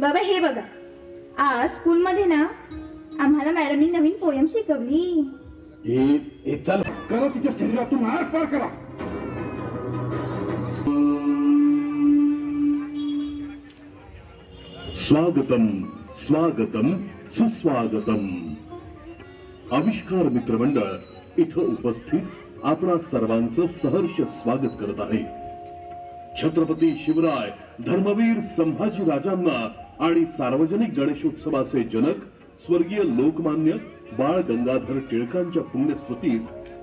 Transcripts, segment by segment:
बाबा हे बघा. आज स्कूलमध्ये ना आम्हाला मॅडमनी नवीन पोयम शिकवली. चल. करा तिच्या शरीरातून हार पार करा. स्वागतम स्वागतम सुस्वागतम. आविष्कार मित्रमंडळ इथं उपस्थित आपणा सर्वांचं सहर्ष स्वागत करत आहे. छत्रपती शिवराय धर्मवीर संभाजी राजांना आणि सार्वजनिक गणेशोत्सवाचे जनक स्वर्गीय लोकमान्य बाळ गंगाधर टिळकांच्या पुण्यस्मृतीत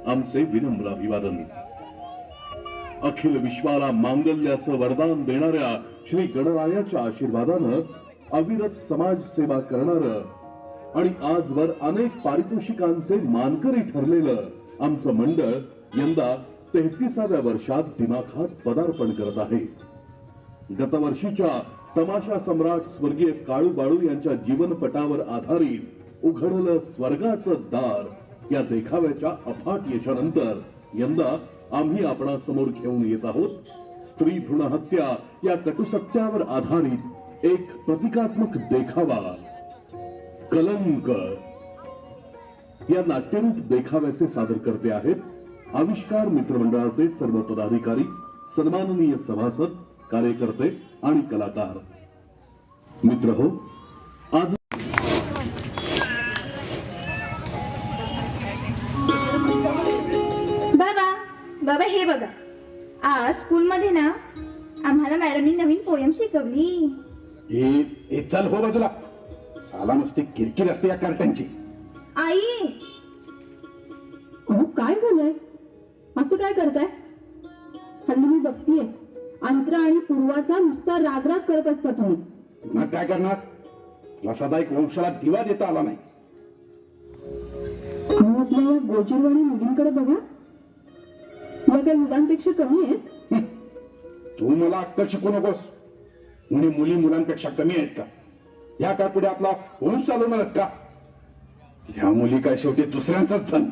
आमचे विनम्र अभिवादन. अखिल विश्वाला मांगल्याचं वरदान देणाऱ्या श्री गणरायाच्या आशीर्वादानं अविरत समाज सेवा करणारं आणि आजवर अनेक पारितोषिकांचे मानकरी ठरलेलं आमचं मंडळ यंदा तेहतीसाव्या वर्षात दिमाखात पदार्पण करत आहे. गतवर्षीच्या तमाशा सम्राट स्वर्गीय काळू बाळू यांच्या जीवनपटावर आधारित उघडलं स्वर्गाचं दार या देखाव्याच्या अफाट यशानंतर यंदा आम्ही आपणासमोर घेऊन येत आहोत. स्त्री भ्रूण हत्या या कटुसत्यावर आधारित एक प्रतिकात्मक देखावा कलंक. या नाट्यरूप देखाव्याचे सादर करते आहेत आविष्कार मित्रमंडळाचे सर्व पदाधिकारी सन्माननीय सभासद कार्यकर्ते आणि कलाकार. मित्र हो आज बाबा बाबा हे बघा. आज स्कूलमध्ये ना आम्हाला मॅडमनी नवीन पोयम शिकवली. ए ए चल हो बाजूला. साला नुसती किरकिर असते या कार्ट्यांची आई! अहो काय असं काय करताय? हल्ली मी बघतीये. अंतरा आणि पूर्वाचा नुसता रागराग करत असता तुम्ही. पुन्हा काय करणार? तुला सदा एक वंशाला दिवा देता आला नाही. आपल्या या गोजीरवाणी मुलींकडे बघा. या काही मुलांपेक्षा कमी आहेत. तू मला अक्कल शिकू नकोस. मुली मुली मुलांपेक्षा कमी आहेत का? या काय पुढे आपला वंश चालवणार का? ह्या मुली काय शेवटी दुसऱ्यांचाच धन?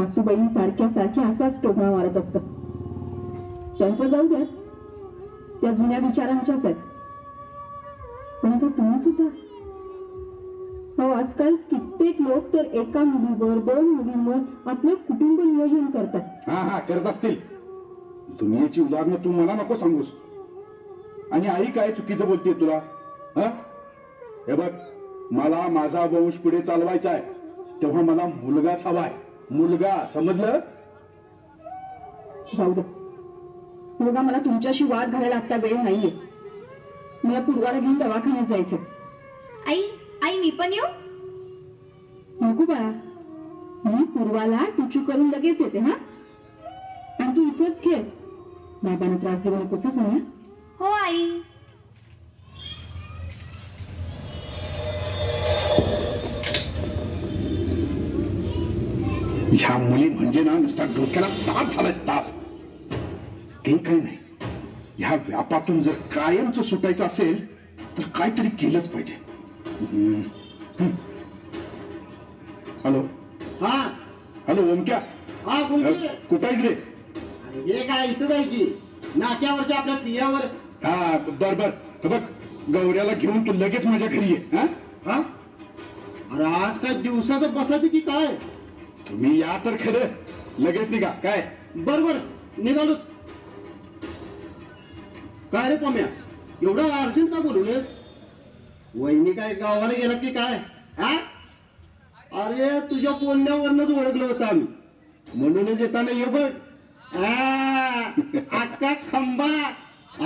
सासूबाई सारख्या सारख्या असाच टोपा मारत असतात. त्यांचं जाऊ द्या. त्या जुन्या विचारांच्याच आहेत. पण आता तुम्ही सुद्धा. हो आजकाल कित्येक लोक तर एका मुलीवर दोन मुलींवर आपलं कुटुंब नियोजन करतात. हा हा करत असतील. दुनियेची उदाहरणं तू मला नको सांगूस. आणि आई काय चुकीचं बोलते तुला? हा? हे बघ मला माझा वंश पुढे चालवायचा आहे. तेव्हा मला मुलगाच हवा आहे. मुलगा समजलं? जाऊ दे. मुलगा मला तुमच्याशी वाद घालायला आता वेळ नाहीये. मला पूर्वाला घेऊन दवाखान्यात जायचं आई आई मी पण येऊ? नको बाळा. मी पूर्वाला टिचू करून लगेच येते हा? आणि तू इथेच खेळ. बाबांना त्रास देऊ नकोस हं, सोन्या? हो आई. ह्या मुली म्हणजे ना नुसता डोक्याला ताप झालाय ताप. ते काही नाही. ह्या व्यापातून जर कायमच सुटायचं असेल तर काहीतरी केलंच पाहिजे. हॅलो. हा. हॅलो ओमक्या. हा कुठं आहेस रे? हे काय इथं जायची नाक्यावरच्या आपल्या पियावर. हा बर बर. बघ गौऱ्याला घेऊन तू लगेच माझ्या घरी ये हा? हा? अरे आज काय दिवसाचं बसायचं की काय? तुम्ही या तर खरं. लगेच निघा. काय? बर बर निघालोच. काय रे पम्या? एवढं अर्जंट का बोलवलेस वहिनी काय गावाला गेला की काय? हा अरे तुझ्या बोलण्यावरनच ओळखलं होतं आम्ही. म्हणूनच येताना ये बघ. आ, अख्खा खंबा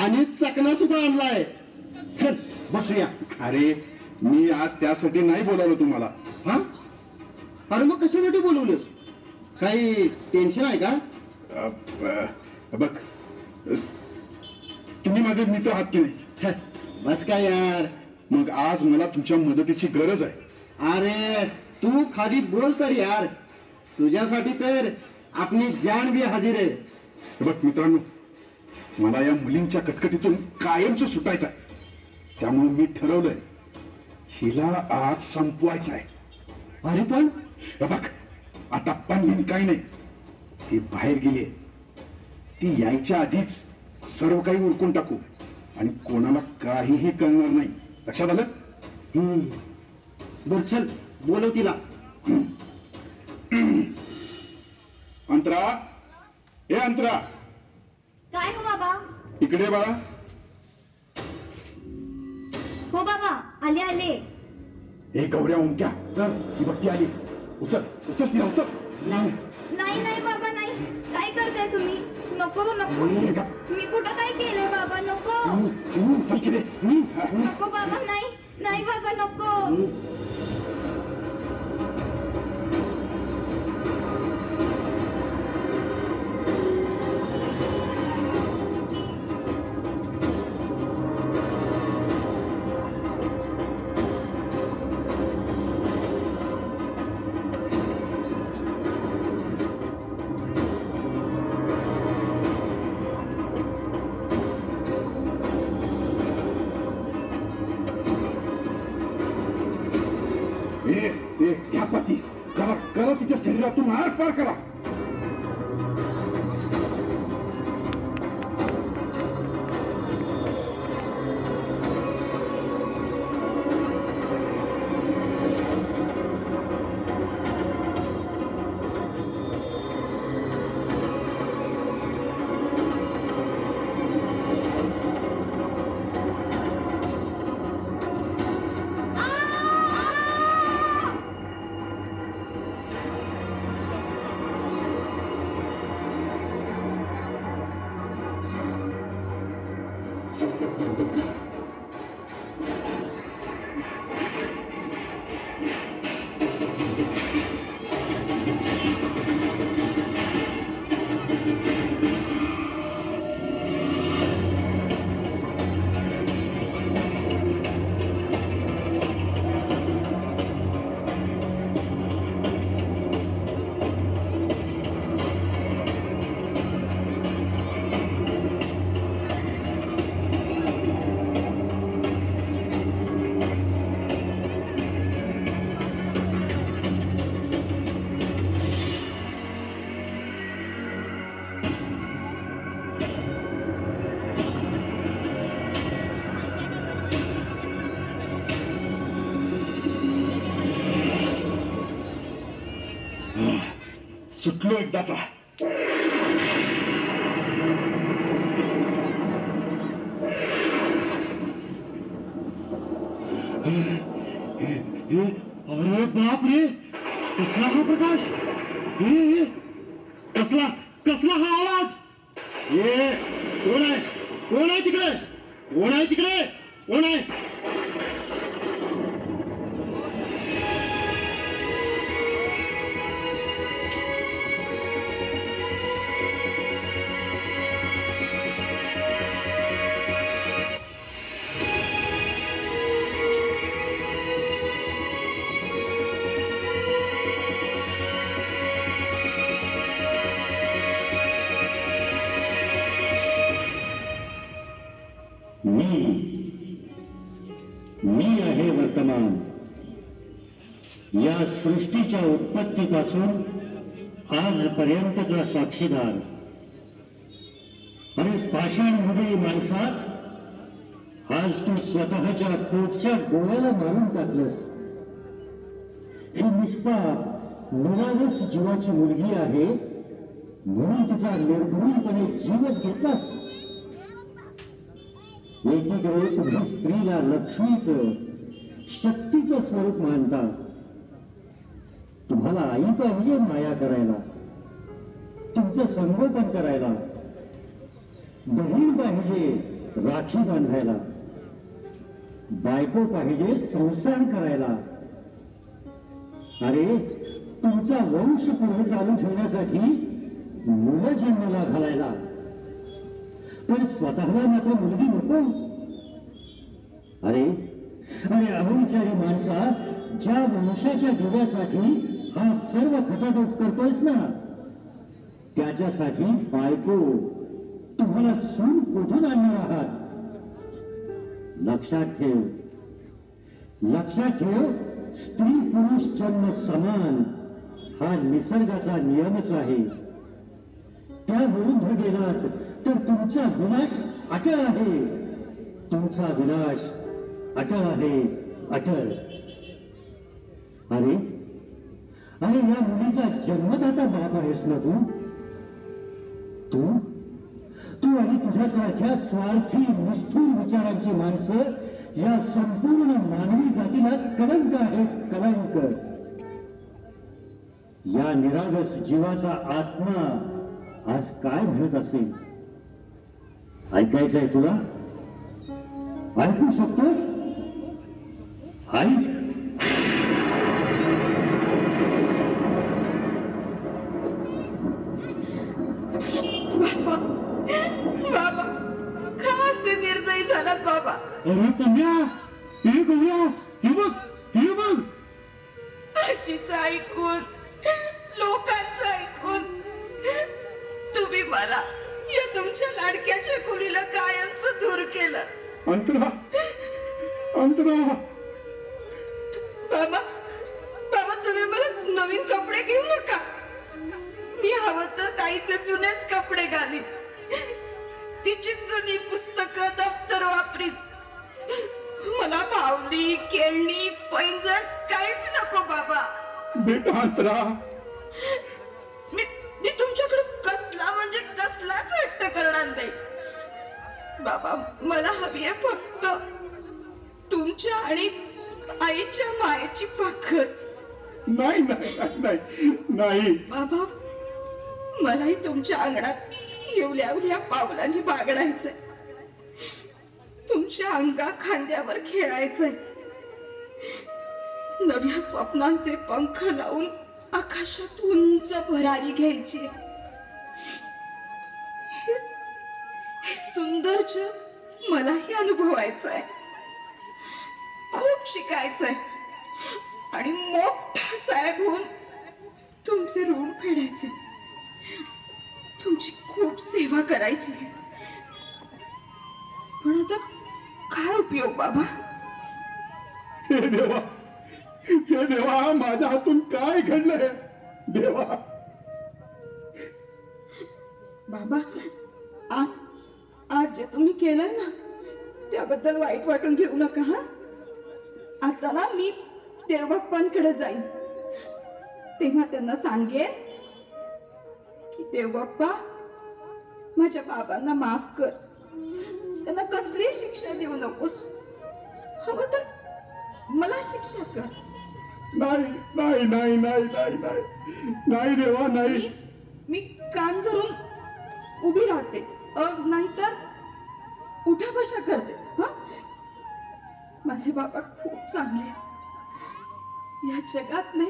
आणि चकना सुद्धा आणलाय. चल बसूया. अरे मी आज त्यासाठी नाही बोलावलं तुम्हाला. हा? अरे मग कशासाठी बोलवलेस? काही टेन्शन आहे का? बघ तुम्ही माझे मित्र आहात की नाही? बस काय यार? मग आज मला तुमच्या मदतीची गरज आहे. अरे तू खाली बोल तर यार. तुझ्यासाठी तर आपली जान भी हजीर आहे. बघ मित्रांनो मला या मुलींच्या कटकटीतून कायमच सुटायचं आहे. त्यामुळे मी ठरवलंय हिला आज संपवायचं आहे. अरे पण बघ आता पण काही नाही. ती बाहेर गेली ती यायच्या आधीच सर्व काही उरकून टाकू. आणि कोणाला काहीही कळणार नाही. लक्षात आलं? हम्म. बर चल बोलव तिला. अंतरा हे अंतरा. काय हो बाबा? इकडे बाळा. हो बाबा आले आले. हे गवऱ्या उमक्या ती बघती आली. उचल उचल तिला उचल. नाही. नाही नाही बाबा नाही. काय करताय तुम्ही? नको नको? मी कुठं काय केलंय बाबा? नको. नको बाबा नाही. नाही बाबा नको. शरीरातून आर पार करा एकदाचा अरे बाप रे! कसला हा प्रकाश? हे, कसला कसला हा आवाज? ये कोण आहे? कोण आहे तिकडे? कोण आहे तिकडे? कोण आहे? मी. मी आहे वर्तमान. या सृष्टीच्या उत्पत्तीपासून आजपर्यंतचा साक्षीदार. पाषाण पाषाणमध्ये माणसात आज तू स्वतःच्या पोटच्या गोळ्याला मारून टाकलंस. ही निष्पाप निरागस जीवाची मुलगी आहे म्हणून तिचा निर्धूळपणे जीवच घेतलास. एकीकडे तुम्ही स्त्रीला लक्ष्मीचं शक्तीचं स्वरूप मानता. तुम्हाला आई पाहिजे माया करायला तुमचं संगोपन करायला बहीण पाहिजे राखी बांधायला बायको पाहिजे संसार करायला. अरे तुमचा वंश पुढे चालू ठेवण्यासाठी मुलं जन्माला घालायला. पण स्वतःला मात्र मुलगी नको. अरे? अरे अहोविचारी माणसा ज्या वंशाच्या दिव्यासाठी हा सर्व खटाटोप करतोयस ना त्याच्यासाठी बायको तुम्हाला सून कुठून आणणार आहात? लक्षात ठेव. लक्षात ठेव स्त्री पुरुष जन्म समान हा निसर्गाचा नियमच आहे. त्या विरुद्ध गेलात तर तुमचा विनाश अटळ आहे. तुमचा विनाश अटळ आहे. अटळ. अरे? अरे या मुलीचा जन्मदाता बाप आहेस ना तू? तू? तू आणि तुझ्यासारख्या स्वार्थी निष्ठूर विचारांची माणसं या संपूर्ण मानवी जातीला कलंक आहेत कलंक. या निरागस जीवाचा आत्मा आज काय म्हणत असेल? ऐकायचंय तुला? ऐकू शकतोस? ऐक झालात बाबा. अरे कन्या हे हे बघ हे बघ. आजीचं ऐकून अंतरा अंतरा. बाबा बाबा तुम्ही मला नवीन कपडे घेऊ नका. मी हवं तर ताईचे जुनेच कपडे घालीन. तिची जुनी पुस्तकं दप्तर वापरीत मला भावली खेळणी पैंजण काहीच नको बाबा. बेटा अंतरा. मी मी तुमच्याकडे कसला म्हणजे कसलाच हट्ट करणार नाही. बाबा मला हवी आहे फक्त तुमच्या आणि आईच्या मायेची पाखर नाही नाही नाही, नाही नाही. बाबा मलाही तुमच्या अंगणात येवल्या येवल्या पावलांनी बागडायचंय. तुमच्या अंगा खांद्यावर खेळायचंय. नव्या स्वप्नांचे पंख लावून आकाशात उंच भरारी घ्यायची. सुंदर जग मलाही अनुभवायचं आहे खूप शिकायचंय. आणि मोठा साहेब होऊन तुमचे ऋण फेडायचे. तुमची खूप सेवा करायची. पण आता काय उपयोग बाबा? हे देवा हे देवा माझ्या हातून काय घडलंय? देवा. बाबा आज आज जे तुम्ही केलंय ना त्याबद्दल वाईट वाटून घेऊ नका हा? आता ना मी देवबाप्पांकडे जाईन. तेव्हा त्यांना सांगेन की देवबाप्पा माझ्या बाबांना माफ कर. त्यांना कसली शिक्षा देऊ नकोस. हवं तर मला शिक्षा कर. नाही नाही नाही नाही नाही नाही. नाही देवा नाही. मी कान धरून उभी राहते. नाहीतर उठा बशा करते. हा? माझे बाबा खूप चांगले आहेत. या जगातले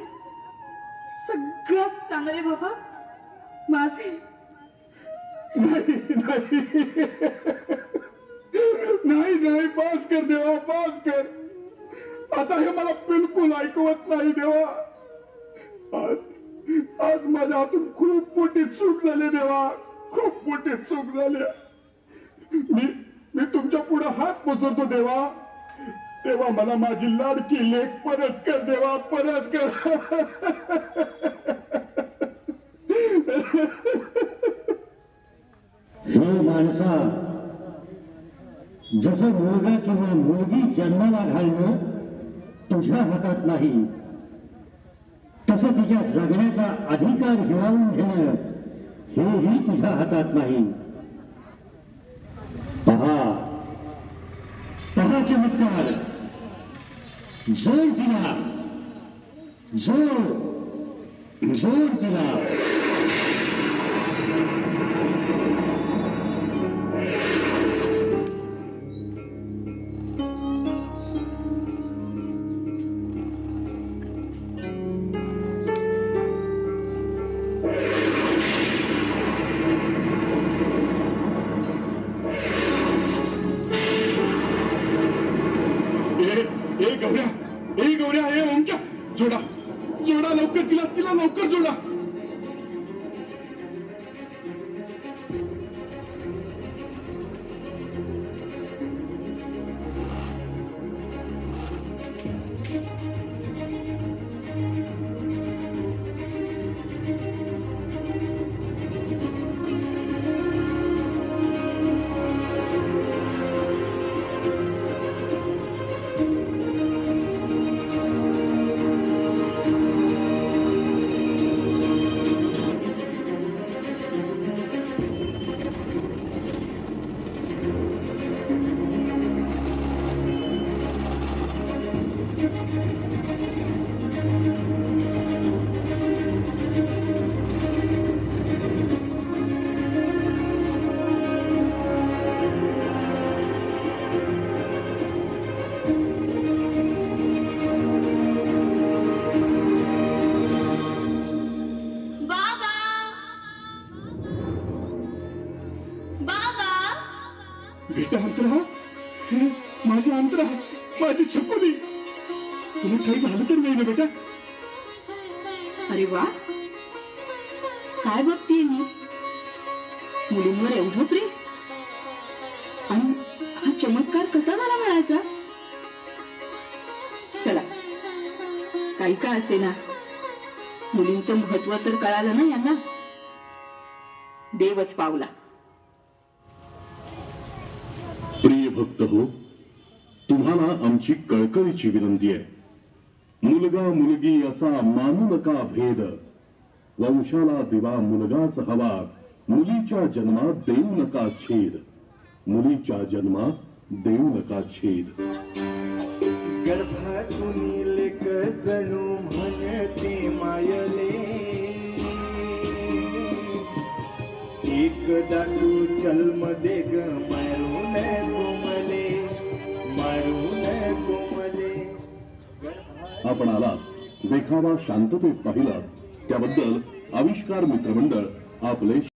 सगळ्यात चांगले बाबा माझे. नाही नाही नाही पास कर देवा पास कर. आता हे मला बिलकुल ऐकवत नाही देवा. आज आज माझ्या हातून खूप मोठी चूक झाली देवा. खूप मोठी चूक झाली. मी मी तुमच्यापुढे हात पसरतो देवा. तेव्हा मला माझी लाडकी लेख परत कर देवा परत कर. हे माणसा जसं मुलगा किंवा मुलगी जन्माला घालणं तुझ्या हातात नाही तसं तिच्या जगण्याचा अधिकार हिरावून घेणं हेही तुझ्या हातात नाही. पहा. पहा चमत्कार जोर दिला. जोर. जोर दिला. अरे वा. काय बघतीये मी? मुलींवर एवढं प्रेम? आणि हा चमत्कार कसा झाला म्हणायचा? चला काही का असे ना मुलींचं महत्त्व तर कळालं ना यांना? देवच पावला. प्रिय भक्त हो तुम्हाला आमची कळकळीची विनंती आहे. मुलगा मुलगी असा मानू नका भेद. वंशाला दिवा मुलगाच हवा मुलीच्या जन्मात देऊ नका छेद. मुलीच्या जन्मात देऊ नका छेद. गर्भातून लेक जणू म्हणते मायले. एकदा तू जन्म दे ग आपण आला देखावा शांततेत पाहिला. त्याबद्दल आविष्कार मित्रमंडळ आपले